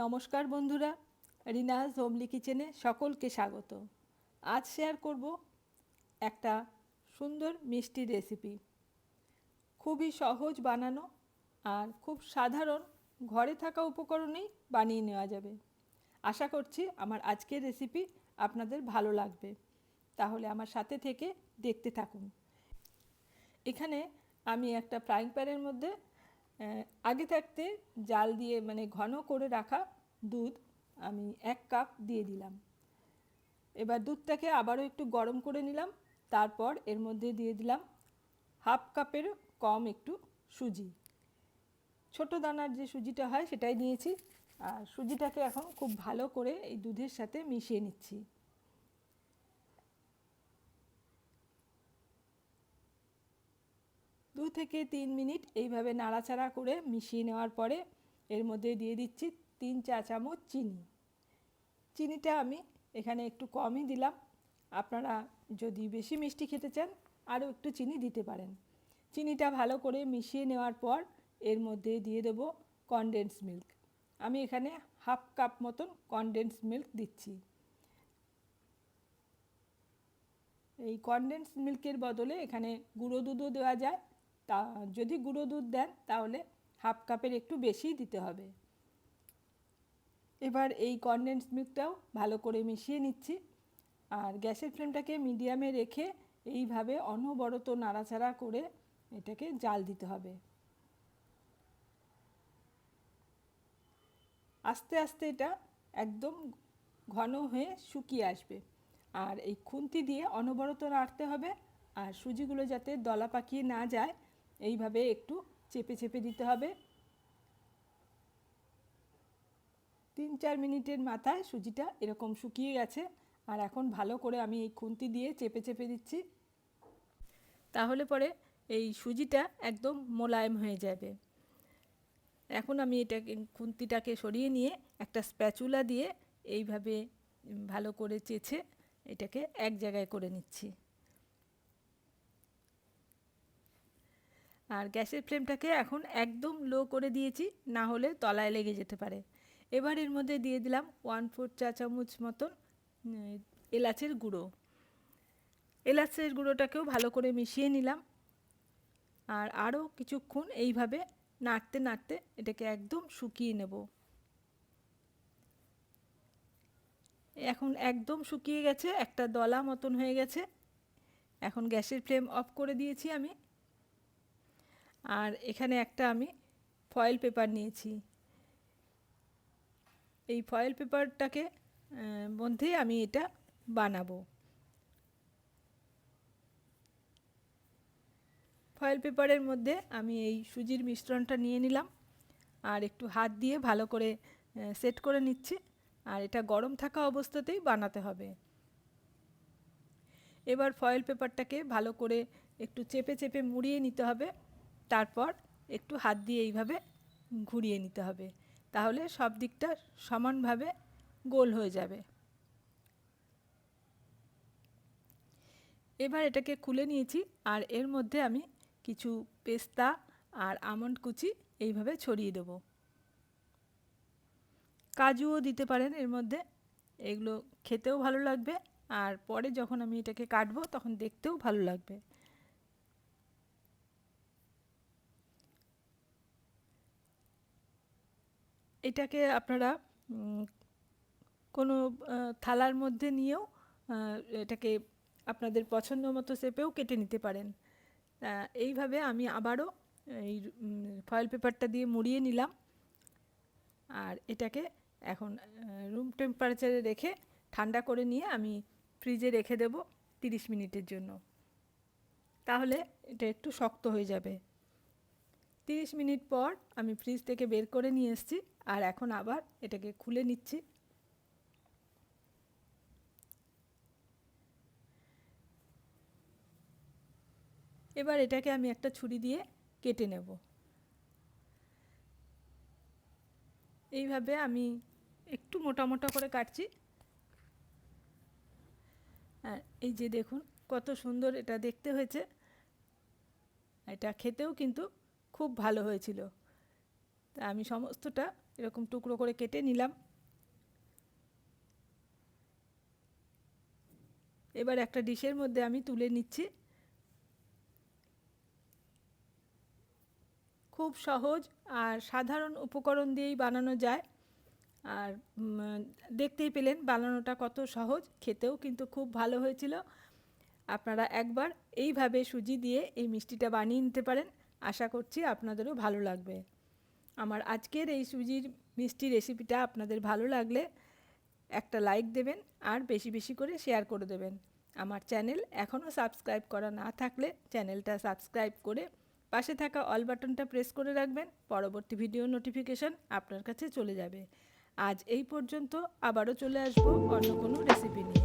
নমস্কার বন্ধুরা রিনাজ হোমলি কিচেনে সকলকে স্বাগত। আজ শেয়ার করব একটা সুন্দর মিষ্টি রেসিপি খুবই সহজ বানানো আর খুব সাধারণ ঘরে থাকা উপকরণেই বানিয়ে নেওয়া যাবে। আশা করছি আমার আজকের রেসিপি আপনাদের ভালো লাগবে। তাহলে আমার সাথে থেকে দেখতে থাকুন। এখানে আমি একটা ফ্রাইং প্যানের মধ্যে আগে থাকতে জাল দিয়ে মানে ঘন করে রাখা দুধ আমি এক কাপ দিয়ে দিলাম। এবার দুধটাকে আবারও একটু গরম করে নিলাম, তারপর এর মধ্যে দিয়ে দিলাম হাফ কাপের কম একটু সুজি। ছোট দানার যে সুজিটা হয় সেটাই নিয়েছি, আর সুজিটাকে এখন খুব ভালো করে এই দুধের সাথে মিশিয়ে নিচ্ছি। দু থেকে তিন মিনিট এইভাবে নাড়াচাড়া করে মিশিয়ে নেওয়ার পরে এর মধ্যে দিয়ে দিচ্ছি তিন চা চামচ চিনি। চিনিটা আমি এখানে একটু কমই দিলাম। আপনারা যদি বেশি মিষ্টি খেতে চান, আরও একটু চিনি দিতে পারেন। চিনিটা ভালো করে মিশিয়ে নেওয়ার পর এর মধ্যে দিয়ে দেবো কনডেন্স মিল্ক আমি এখানে হাফ কাপ মতন কনডেন্স মিল্ক দিচ্ছি। এই কনডেন্স মিল্কের বদলে এখানে গুঁড়ো দুধও দেওয়া যায়। তা যদি গুঁড়ো দুধ দেন, তাহলে হাফ কাপের একটু বেশিই দিতে হবে। এবার এই কনডেন্স মিল্কটাও ভালো করে মিশিয়ে নিচ্ছি। আর গ্যাসের ফ্লেমটাকে মিডিয়ামে রেখে এইভাবে অনবরত নাড়াচাড়া করে এটাকে জাল দিতে হবে। আস্তে আস্তে এটা একদম ঘন হয়ে শুকিয়ে আসবে। আর এই খুন্তি দিয়ে অনবরত নাড়তে হবে। আর সুজিগুলো যাতে দলা পাকিয়ে না যায় এইভাবে একটু চেপে চেপে দিতে হবে। তিন চার মিনিটের মাথায় সুজিটা এরকম শুকিয়ে গেছে। আর এখন ভালো করে আমি এই খুন্তি দিয়ে চেপে চেপে দিচ্ছি। তাহলে পরে এই সুজিটা একদম মোলায়েম হয়ে যাবে। এখন আমি এটাকে, খুন্তিটাকে সরিয়ে নিয়ে একটা স্প্যাচুলা দিয়ে এইভাবে ভালো করে চেছে এটাকে এক জায়গায় করে নিচ্ছি। আর গ্যাসের ফ্লেমটাকে এখন একদম লো করে দিয়েছি, না হলে তলায় লেগে যেতে পারে। এবার এর মধ্যে দিয়ে দিলাম ওয়ান ফোর চা চামচ মতন এলাচের গুঁড়ো। এলাচের গুঁড়োটাকেও ভালো করে মিশিয়ে নিলাম। আর আরও কিছুক্ষণ এইভাবে নাড়তে নাড়তে এটাকে একদম শুকিয়ে নেব। এখন একদম শুকিয়ে গেছে, একটা দলা মতন হয়ে গেছে। এখন গ্যাসের ফ্লেম অফ করে দিয়েছি আমি। আর এখানে একটা আমি ফয়েল পেপার নিয়েছি। এই ফয়েল পেপারটাকে মধ্যে আমি এটা বানাবো। ফয়েল পেপারের মধ্যে আমি এই সুজির মিশ্রণটা নিয়ে নিলাম। আর একটু হাত দিয়ে ভালো করে সেট করে নিচ্ছি। আর এটা গরম থাকা অবস্থাতেই বানাতে হবে। এবার ফয়েল পেপারটাকে ভালো করে একটু চেপে চেপে মুড়িয়ে নিতে হবে। তারপর একটু হাত দিয়ে এইভাবে ঘুরিয়ে নিতে হবে। তাহলে সব দিকটা সমানভাবে গোল হয়ে যাবে। এবার এটাকে খুলে নিয়েছি আর এর মধ্যে আমি কিছু পেস্তা আর আমন্ড কুচি এইভাবে ছড়িয়ে দেব। কাজুও দিতে পারেন এর মধ্যে, এগুলো খেতেও ভালো লাগবে আর পরে যখন আমি এটাকে কাটবো তখন দেখতেও ভালো লাগবে। এটাকে আপনারা কোনো থালার মধ্যে নিয়েও এটাকে আপনাদের পছন্দ মতো শেপেও কেটে নিতে পারেন। এইভাবে আমি আবারও এই ফয়েল পেপারটা দিয়ে মুড়িয়ে নিলাম। আর এটাকে এখন রুম টেম্পারেচারে রেখে ঠান্ডা করে নিয়ে আমি ফ্রিজে রেখে দেব তিরিশ মিনিটের জন্য। তাহলে এটা একটু শক্ত হয়ে যাবে। তিরিশ মিনিট পর আমি ফ্রিজ থেকে বের করে নিয়ে এসেছি। আর এখন আবার এটাকে খুলে নিচ্ছি। এবার এটাকে আমি একটা ছুরি দিয়ে কেটে নেব। এইভাবে আমি একটু মোটা মোটা করে কাটছি। আর এই যে দেখুন কত সুন্দর এটা দেখতে হয়েছে। এটা খেতেও কিন্তু খুব ভালো হয়েছিল। তা আমি সমস্তটা এরকম টুকরো করে কেটে নিলাম। এবার একটা ডিশের মধ্যে আমি তুলে নিচ্ছি। খুব সহজ আর সাধারণ উপকরণ দিয়েই বানানো যায়। আর দেখতেই পেলেন বানানোটা কত সহজ, খেতেও কিন্তু খুব ভালো হয়েছিল। আপনারা একবার এইভাবে সুজি দিয়ে এই মিষ্টিটা বানিয়ে নিতে পারেন। আশা করছি আপনাদেরও ভালো লাগবে। আমার আজকের এই সুজির মিষ্টি রেসিপিটা আপনাদের ভালো লাগলে একটা লাইক দেবেন আর বেশি বেশি করে শেয়ার করে দেবেন। আমার চ্যানেল এখনও সাবস্ক্রাইব করা না থাকলে চ্যানেলটা সাবস্ক্রাইব করে পাশে থাকা অল বাটনটা প্রেস করে রাখবেন, পরবর্তী ভিডিও নোটিফিকেশন আপনার কাছে চলে যাবে। আজ এই পর্যন্ত আবারও চলে আসব অন্য কোনো রেসিপি নিয়ে।